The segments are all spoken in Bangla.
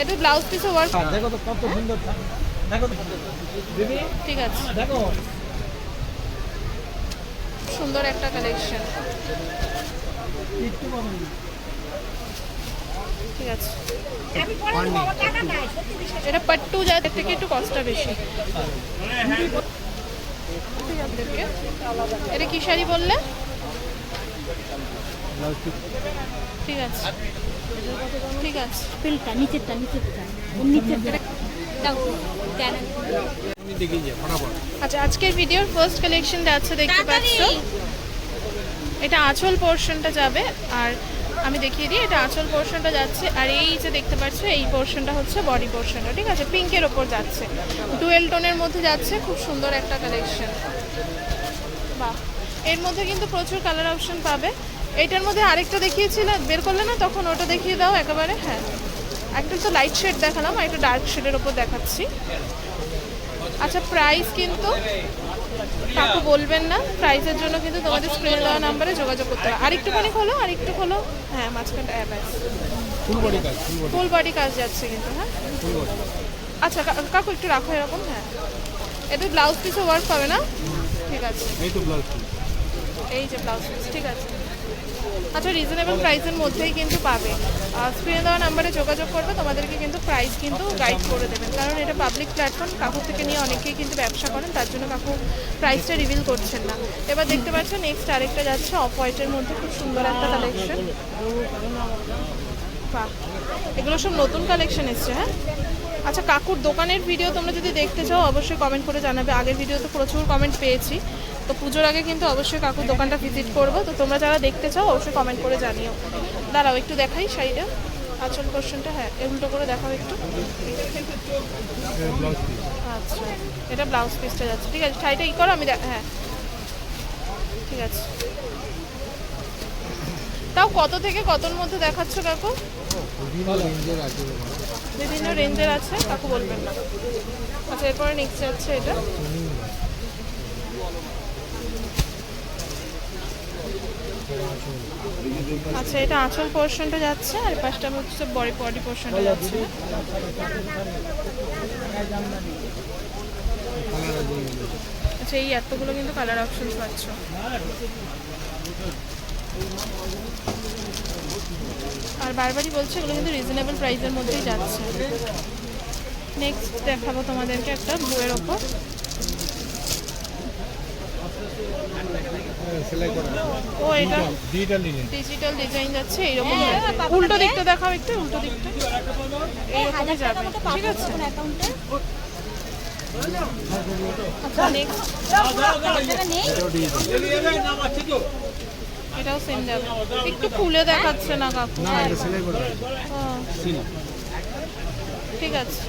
এটা ব্লাউজ পিসও ওয়ার্ক দেখো তো কত সুন্দর দেখো তো। দিদি ঠিক আছে। দেখো। সুন্দর একটা কালেকশন ঠিক আছে। এটা পাট্টু যায় এর থেকে একটু কস্টটা বেশি। এটা কি শাড়ি বললে? ঠিক আছে। ঠিক আছে। পেলটা নিচেরটা নিচেরটা। ওর নিচেরটা আচ্ছা আজকের ভিডিওর ফার্স্ট কালেকশন যাচ্ছে দেখতে পাচ্ছ? এটা আঁচল পোর্শনটা যাবে আর আমি দেখিয়ে দিই এটা আঁচল পোর্শনটা যাচ্ছে আর এই যে দেখতে পাচ্ছ এই পোর্শনটা হচ্ছে বডি পোর্শনটা ঠিক আছে? পিঙ্কের ওপর যাচ্ছে। ডুয়েল টোনের মধ্যে যাচ্ছে খুব সুন্দর একটা কালেকশন বাহ! এর মধ্যে কিন্তু প্রচুর কালার অপশন পাবে। এইটার মধ্যে আরেকটা দেখিয়েছিলে বের করলে না তখন ওটা দেখিয়ে দাও একেবারে হ্যাঁ। একটা তো লাইট শেড দেখালাম আর একটা ডার্ক শেডের ওপর দেখাচ্ছি। আচ্ছা প্রাইস কিন্তু কাকু বলবেন না প্রাইসের জন্য কিন্তু তোমাদের স্ক্রিনে দেওয়া নাম্বারে যোগাযোগ করতে হবে। আরেকটুখানি খোলো আরেকটু খোলো। হ্যাঁ মাঝখানটা ব্যাস ফুল বডি কাজ ফুল বডি কাজ যাচ্ছে কিন্তু হ্যাঁ। আচ্ছা কা- কাকু একটু রাখো এরকম হ্যাঁ। এতে ব্লাউজ পিসও ওয়ার্ক পাবে না? ঠিক আছে। এই তো ব্লাউজ এই যে ব্লাউজ পিস ঠিক আছে। আচ্ছা রিজনেবল প্রাইসের মধ্যেই কিন্তু পাবে। স্ক্রিনে দেওয়া নাম্বারে যোগাযোগ করবে, তোমাদেরকে কিন্তু প্রাইস কিন্তু গাইড করে দেবেন। কারণ এটা পাবলিক প্ল্যাটফর্ম কাকুর থেকে নিয়ে অনেকেই কিন্তু ব্যবসা করেন, তার জন্য কাকু প্রাইসটা রিভিল করছেন না। এবার দেখতে পাচ্ছ নেক্সট আরেকটা যাচ্ছে অফ হোয়াইটের মধ্যে খুব সুন্দর একটা কালেকশন বাহ, এগুলো সব নতুন কালেকশন এসছে হ্যাঁ? আচ্ছা কাকুর দোকানের ভিডিও তোমরা যদি দেখতে চাও, অবশ্যই কমেন্ট করে জানাবে। আগের ভিডিওতে প্রচুর কমেন্ট পেয়েছি। তো পুজোর আগে কিন্তু অবশ্যই কাকুর দোকানটা ভিজিট করব। তো তোমরা যারা দেখতে চাও, অবশ্যই কমেন্ট করে জানিও। দাঁড়াও, একটু দেখাই শাড়িটা আচল কোশ্চেনটা হ্যাঁ উল্টো করে দেখাও একটু। আচ্ছা এটা ব্লাউজ পিসটা যাচ্ছে। ঠিক আছে শাড়িটা ই করো, আমি হ্যাঁ। ঠিক আছে। তাও কত থেকে কতর মধ্যে দেখাচ্ছ কাকু? বিভিন্ন রেঞ্জের আছে। বিভিন্ন রেঞ্জের আছে কাকু বলবেন না। আচ্ছা এরপরে নেক্সট যাচ্ছে এটা। আচ্ছা এটা আঁচল পোর্শনটা যাচ্ছে, আর পাঁচটা হচ্ছে বডি বডি পোর্শনটা যাচ্ছে। আচ্ছা এই এতগুলো কিন্তু কালার অপশন পাচ্ছ। আর বারবারই বলছে, এগুলো কিন্তু রিজনেবল প্রাইসের মধ্যেই যাচ্ছে। নেক্সট দেখাবো তোমাদেরকে একটা ব্লুয়ের ওপর। ও এটা ডিজিটাল ডিজাইন ডিজিটাল ডিজাইন যাচ্ছে এইরকম উল্টো দিকটা দেখাও একটু উল্টো দিকটা। এইরকমই যাবে। ঠিক আছে। আচ্ছা এটাও সেম যাবে। একটু খুলে দেখাচ্ছে না কাকু। ঠিক আছে।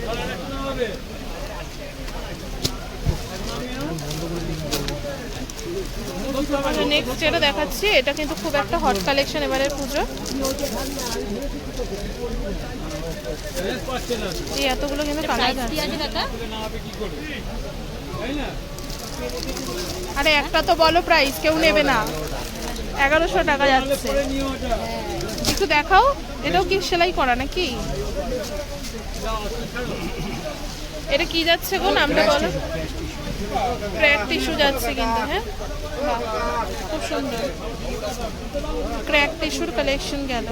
নেক্সট যেটা দেখাচ্ছি এটা কিন্তু খুব একটা হট কালেকশন এবারের পুজো এই এতগুলো কিন্তু কালার আরে একটা তো বলো প্রাইস কেউ নেবে না। এগারোশো টাকা যাচ্ছে। একটু দেখাও এটাও কি সেলাই করা নাকি? এটা কি যাচ্ছে গো নামটা বলো। ক্র্যাক টিস্যু যাচ্ছে কিন্তু হ্যাঁ? বাহ, খুব সুন্দর। ক্র্যাক টিস্যুর কালেকশন গেল।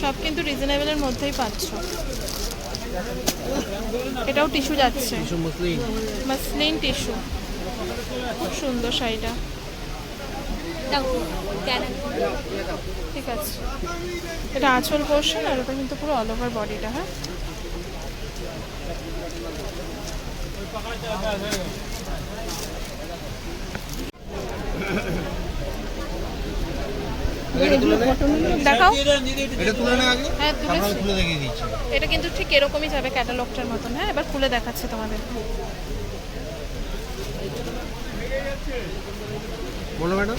সব কিন্তু রিজনেবলের মধ্যেই পাচ্ছ। এটাও টিস্যু যাচ্ছে। মাসলিন টিস্যু খুব সুন্দর শাড়িটা। ঠিক আছে। এটা আঁচল পোর্শন আর ওটা কিন্তু পুরো অল ওভার বডিটা হ্যাঁ? দেখাও। এটা তুলে না আগে। হ্যাঁ এটা কিন্তু ঠিক এরকমই যাবে ক্যাটালগটার মতন হ্যাঁ? এবার খুলে দেখাচ্ছে তোমাদের। বলো ম্যাডাম।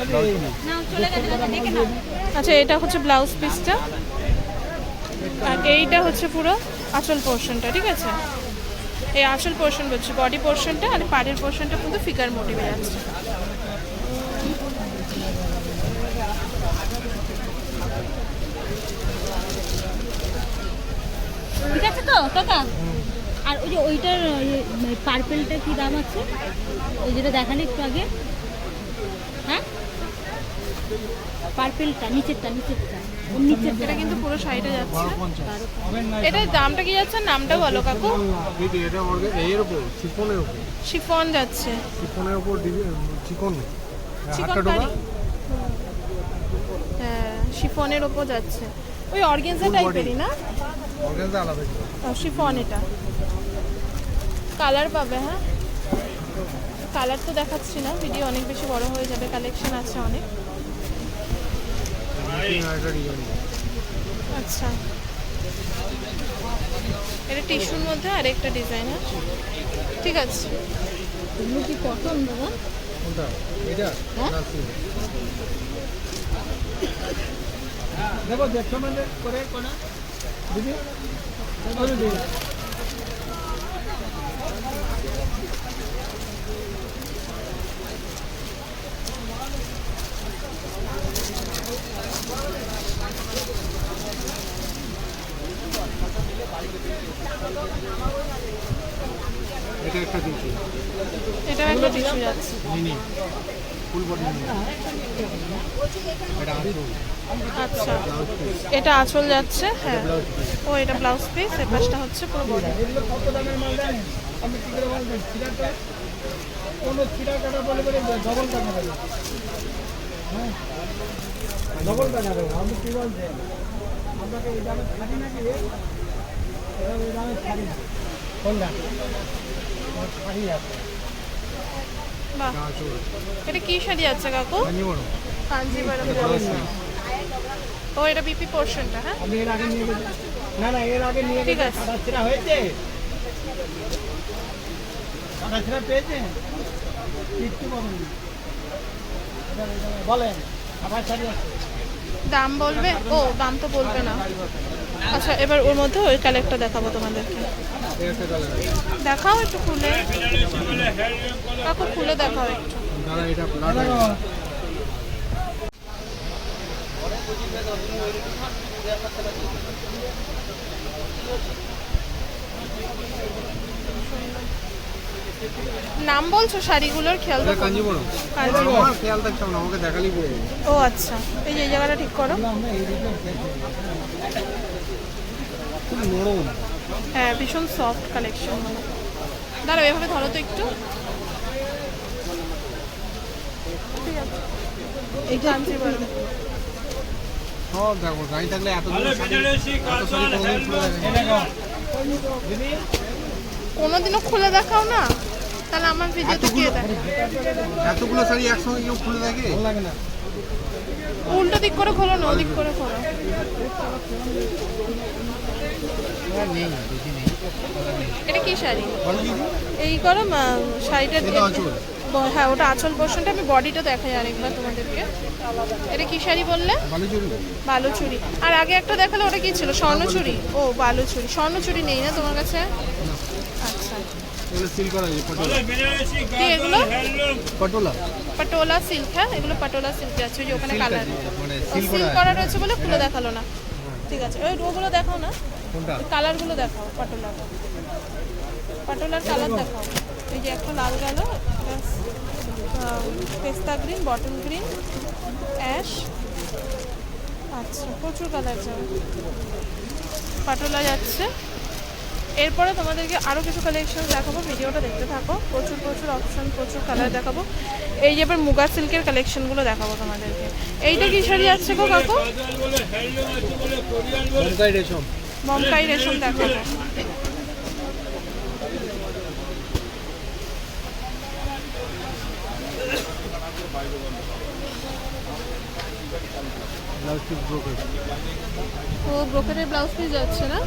আচ্ছা এটা হচ্ছে ব্লাউজ পিসটা আর এইটা হচ্ছে পুরো আঁচল পোর্শনটা ঠিক আছে? এই আঁচল পোর্শন বলছি বডি পোর্শনটা আর পাড়ের পোর্শনটা কিন্তু ফিগার মোটিভে যাচ্ছে ঠিক আছে তো কাকা আর ওই যে ওইটার পার্পেলটা কি দাম আছে? ওই যেটা দেখালে একটু আগে। পার্পেলটা নিচেরটা নিচেরটা। এটা কিন্তু পুরো সাইডে যাচ্ছে। এটার দামটা কি যাচ্ছে? নামটা বলো কাকু। দিদি এটা এর উপর চিকনের উপর। শিফন যাচ্ছে। চিকনের উপর চিকন। চিকন হাতটা ঢোকা। কারি হ্যাঁ শিফনের ওপর যাচ্ছে। ওই অর্গেনজা টাইপেরই না? অর্গানজা আলাদা। শিফন এটা। কালার পাবে হ্যাঁ? কালার তো দেখাচ্ছি না। ভিডিও অনেক বেশি বড় হয়ে যাবে কালেকশন আছে অনেক। আচ্ছা। এটা টিস্যুর মধ্যে আরেকটা ডিজাইন হ্যাঁ ঠিক আছে। এগুলো কি কটন দাদা? কোনটা? এটা? হ্যাঁ? দেখো দেখছ মানে করে কোনা দিদি করে দিদি এটা একটা দিচ্ছি এটাও একটা টিস্যু যাচ্ছে। আচ্ছা এটা আঁচল যাচ্ছে হ্যাঁ ও এটা ব্লাউজ পিস এর পাশটা হচ্ছে পুরো বডি কোনো ডবল টাকা দেবে আপনি কি বলছেন আপনাকে এই দামে ছাড়ি নাকি এই দামে ছাড়ি না আমার ছাড়ি আছে বাহ। এটা কি শাড়ি যাচ্ছে কাকু? কাঞ্জিভারম ও এটা বিপি পোর্শনটা হ্যাঁ? এর আগে নিয়ে না না এর আগে নিয়ে ঠিক আছে। হয়েছে? বলেন আছে। দাম বলবে? ও দাম তো বলবে না। আচ্ছা এবার ওর মধ্যে ওই কালেক্টটা দেখাবো তোমাদেরকে। দেখাও একটু খুলে। কাকু খুলে দেখাও একটু। নাম বলছো শাড়িগুলোর? খেয়াল রাখো। কাঞ্জিবরম। কাঞ্জিবরম। খেয়াল থাকছে না আমাকে দেখালেই পড়ে ও আচ্ছা এই যে জায়গাটা ঠিক করো। নরম। হ্যাঁ ভীষণ সফট কালেকশন দাঁড়াও এভাবে ধরো তো একটু। সব দেখো গাড়ি থাকলে এত কোনোদিনও খুলে দেখাও না? তাহলে আমার ভিডিওতে কে দেখে? এতগুলো শাড়ি একসঙ্গে কেউ খুলে দেখে? ভালো লাগে না। উল্টো দিক করে খোলো না ওদিক করে খোলো। এটা কি শাড়ি? এই করো হ্যাঁ ওটা আঁচল পোর্শনটা আমি বডিটা দেখাই আরেকবার তোমাদেরকে। এটা কি শাড়ি বললে? বালুচুরি। আর আগে একটা দেখালে ওটা কি ছিল? স্বর্ণচুরি। ও বালুচুরি। স্বর্ণচুরি নেই না তোমার কাছে? আচ্ছা। এগুলো পটোলা। পটোলা। সিল্ক হ্যাঁ? এগুলো পাটোলা সিল্ক আছে যে ওখানে কালার মানে সিল্ক সিল করা করা রয়েছে বলে খুলে দেখাল না। ঠিক আছে। ওই ওগুলো দেখাও না। কোনটা? কালারগুলো দেখাও পাটোলার। পাটোলার কালার দেখাও। এই যে একটা লাল গেল পেস্তা গ্রিন বটল গ্রিন অ্যাশ। আচ্ছা প্রচুর কালার যাবে পাটোলা যাচ্ছে। এরপরে তোমাদেরকে আরও কিছু কালেকশন দেখাবো ভিডিওটা দেখতে থাকো। প্রচুর প্রচুর অপশন প্রচুর কালার দেখাবো। এই যে এবার মুগা সিল্কের কালেকশনগুলো দেখাবো তোমাদেরকে। এইটা কি শাড়ি আছে গো কাকু? বনকাই রেশম। দেখাবো ও ব্লাউজ পিস যাচ্ছে না?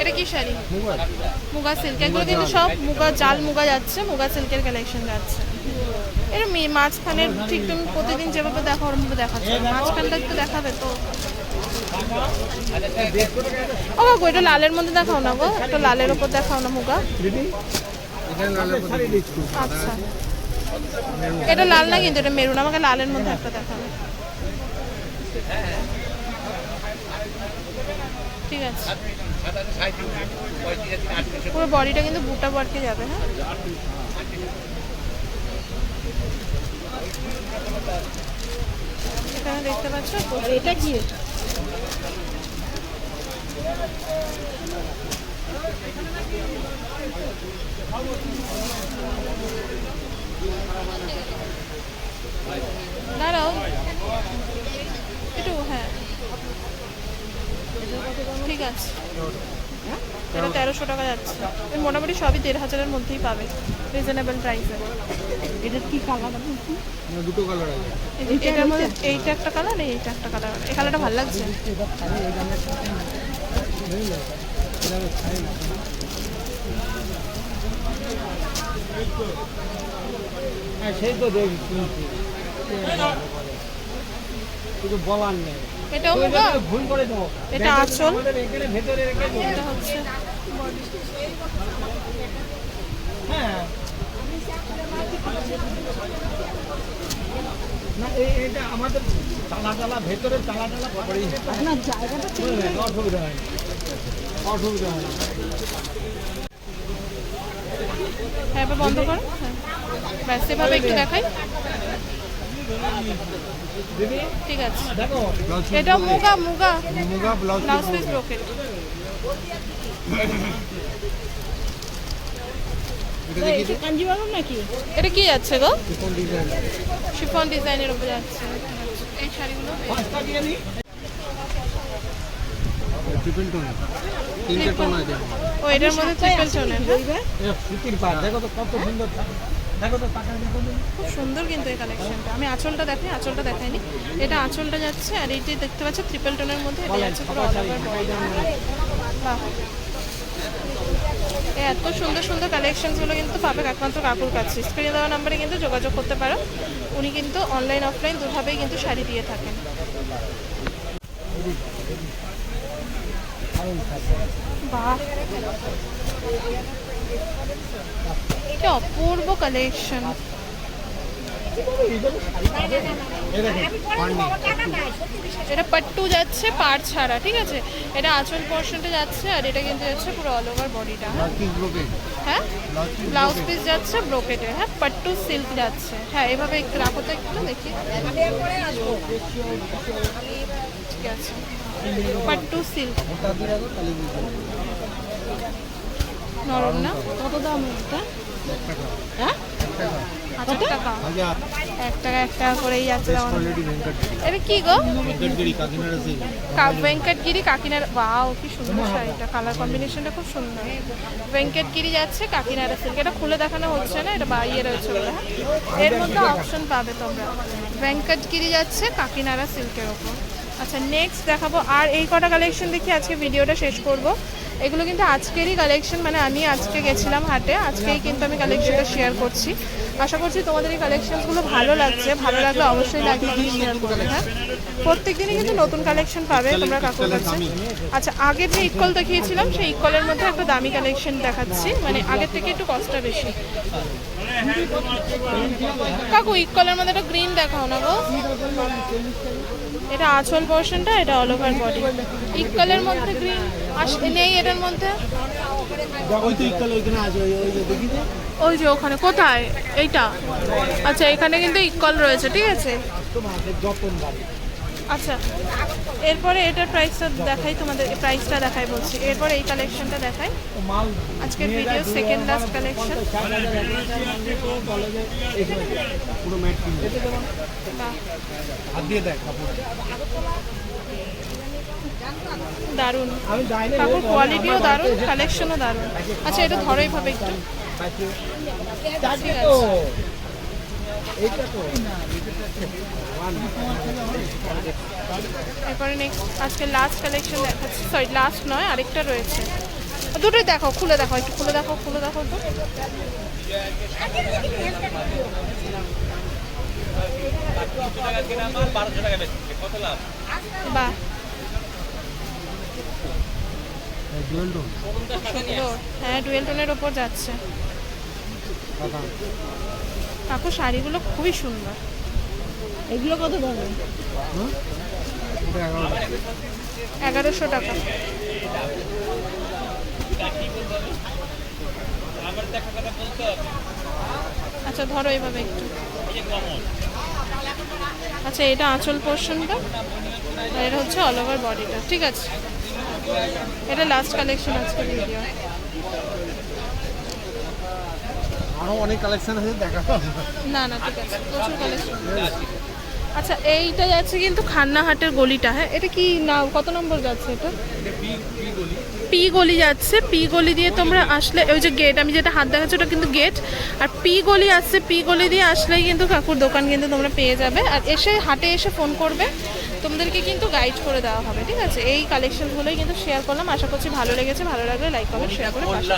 এটা কি শাড়ি? মুগা। সিল্ক এগুলো কিন্তু সব মুগা জাল মুগা যাচ্ছে মুগা সিল্কের কালেকশন যাচ্ছে। এর মে- মাঝখানের ঠিক তুমি প্রতিদিন যেভাবে দেখো, ওরমভাবে দেখাচ্ছে মাঝখানটা একটু দেখাবে তো। ও গো এটা লালের মধ্যে দেখাও না গো। একটা লালের ওপর দেখাও না মুগা। আচ্ছা। এটা লাল না কিন্তু, এটা মেরুন। আমাকে লালের মধ্যে একটা দেখাবে। ঠিক আছে। পুরো বডিটা কিন্তু বুটা বটকে যাবে হ্যাঁ? এখানে দেখতে পাচ্ছ এটা কি? দাঁড়াও। একটু হ্যাঁ। ঠিক আছে। এটা তেরোশো টাকা যাচ্ছে। এই মোটামুটি সবই দেড় হাজারের মধ্যেই পাবে রিজনেবল প্রাইসে এটা কি কালার দুটো কালার আছে। এটার মধ্যে এইটা একটা কালার এইটা একটা কালার এই কালারটা ভালো লাগছে? হ্যাঁ সেই তো দেখি বলার নেই। দাও এটা আঁচল আমাদের এখানে ভেতরে রেখে দিও। এটা হচ্ছে। হ্যাঁ। না এটা আমাদের চালা চালা ভেতরে চালা চালা করেই আপনার জায়গাটা অসুবিধা হয় অসুবিধা হয় হ্যাঁ বন্ধ করো হ্যাঁ। ব্যাস এভাবে একটু দেখাই। ঠিক আছে। দেখো এটা মুগা মুগা। মুগা ব্লাউজ ব্লাউজ পিস ব্রোকেট এটা কি যাচ্ছে গো? শিফন ডিজাইনের উপর যাচ্ছে এই শাড়িগুলো। পাঁচটা দিয়ে নি ট্রিপল টোন তিনটে টোন আছে। ও এটার মধ্যে ট্রিপল টোনের হ্যাঁ সুতির পাড়। দেখো তো কত সুন্দর। খুব সুন্দর কিন্তু এই কালেকশনটা আমি আঁচলটা দেখাই আঁচলটা দেখাইনি। এটা আঁচলটা যাচ্ছে আর এইটি দেখতে পাচ্ছ ট্রিপল টোনের মধ্যে এটা যাচ্ছে পুরো অল ওভার বাহ। এই এত সুন্দর সুন্দর কালেকশনসগুলো কিন্তু পাবে একমাত্র কাকুর কাছে। স্ক্রিনে দেওয়া নাম্বারে কিন্তু যোগাযোগ করতে পারো। উনি কিন্তু অনলাইন অফলাইন দুভাবেই কিন্তু শাড়ি দিয়ে থাকেন। বাহ। এটা অপূর্ব কালেকশন এটা পাট্টু যাচ্ছে পাড় ছাড়া ঠিক আছে? এটা আঁচল পোর্শনটা যাচ্ছে আর এটা কিন্তু যাচ্ছে পুরো অল ওভার বডিটা হ্যাঁ? ব্লাউজ পিস ব্লাউজ পিস যাচ্ছে ব্রোকেটে হ্যাঁ পাট্টু সিল্ক যাচ্ছে। হ্যাঁ এভাবে একটু রাখো তো একটু দেখি। ঠিক আছে। পাট্টু সিল্ক নরম না? কত দাম এটা? এক টাকা। হ্যাঁ এক টাকা এক টাকা করেই যাচ্ছে এটা কি গো? ভেঙ্কটগিরি কাকিনাড়া সিল্ক কা- সুন্দর শাড়িটা কালার কম্বিনেশনটা খুব সুন্দর। ভেঙ্কটগিরি যাচ্ছে কাকিনাড়া সিল্ক এটা খুলে দেখানো হচ্ছে না এটা বাইরে রয়েছে বলে হ্যাঁ? এর মধ্যে অপশন পাবে তোমরা। ভেঙ্কটগিরি যাচ্ছে কাকিনাড়া সিল্কের ওপর। আচ্ছা নেক্সট দেখাবো। আর এই কটা কালেকশন দেখি আজকে ভিডিওটা শেষ করব। এগুলো কিন্তু আজকেরই কালেকশন মানে আমি আজকে গেছিলাম হাটে, আজকেই কিন্তু আমি কালেকশনটা শেয়ার করছি। আশা করছি তোমাদের এই কালেকশনগুলো ভালো লাগছে, ভালো লাগলে অবশ্যই লাগবে আমি শেয়ার করবে হ্যাঁ? প্রত্যেক দিনই কিন্তু নতুন কালেকশন পাবে তোমরা কাকুর কাছে। আচ্ছা আগের যে ইকল দেখিয়েছিলাম, সেই ইকলের মধ্যে একটা দামি কালেকশন দেখাচ্ছি মানে আগের থেকে একটু কস্টটা বেশি। কাকু ইকলের মধ্যে একটা গ্রিন দেখাও না গো। এটা আঁচল পোর্শনটা এটা অল ওভার বডি ইকলের মধ্যে গ্রিন আস নেই এটার মধ্যে? ওই যে ওখানে কোথায়? এইটা? আচ্ছা এখানে কিন্তু ইকল রয়েছে ঠিক আছে? আচ্ছা। এরপরে এটার প্রাইসটা দেখাই তোমাদের প্রাইসটা দেখাই বলছি। এরপরে এই কালেকশনটা দেখাই। আজকের ভিডিও সেকেন্ড লাস্ট কালেকশন দেখ কাপড় কোয়ালিটিও দারুণ কালেকশনও দারুণ। আচ্ছা এটা ধরো এইভাবে একটু। এরপরে নেক্সট আজকে লাস্ট কালেকশন দেখাচ্ছি। সরি লাস্ট নয় আরেকটা রয়েছে। দুটোই দেখো খুলে দেখো একটু খুলে দেখো খুলে দেখো তো। বাহ। সুন্দর হ্যাঁ ডুয়েল টোনের ওপর যাচ্ছে। কাকু শাড়িগুলো খুবই সুন্দর। এগুলো কত দাম? এগারোশো টাকা। আচ্ছা ধরো এইভাবে একটু। আচ্ছা এটা আঁচল পোর্শনটা আর এটা হচ্ছে অল ওভার বডিটা ঠিক আছে। এটা লাস্ট কালেকশন আজকে ভিডিও আরও অনেক কালেকশন আছে দেখা না না ঠিক আছে প্রচুর কালেকশন আচ্ছা এইটা যাচ্ছে কিন্তু খান্নাহাটের গলিটা হ্যাঁ? এটা কি না কত নম্বর যাচ্ছে এটা? পি গলি। যাচ্ছে পি গলি দিয়ে তোমরা আসলে ওই যে গেট আমি যেটা হাত দেখাচ্ছি ওটা কিন্তু গেট আর পি গলি আসছে পি গলি দিয়ে আসলেই কিন্তু কাকুর দোকান কিন্তু তোমরা পেয়ে যাবে। আর এসে হাটে এসে ফোন করবে তোমাদেরকে কিন্তু গাইড করে দেওয়া হবে ঠিক আছে? এই কালেকশনগুলোই কিন্তু শেয়ার করলাম আশা করছি ভালো লেগেছে ভালো লাগলে লাইক কমেন্ট শেয়ার করে পাশে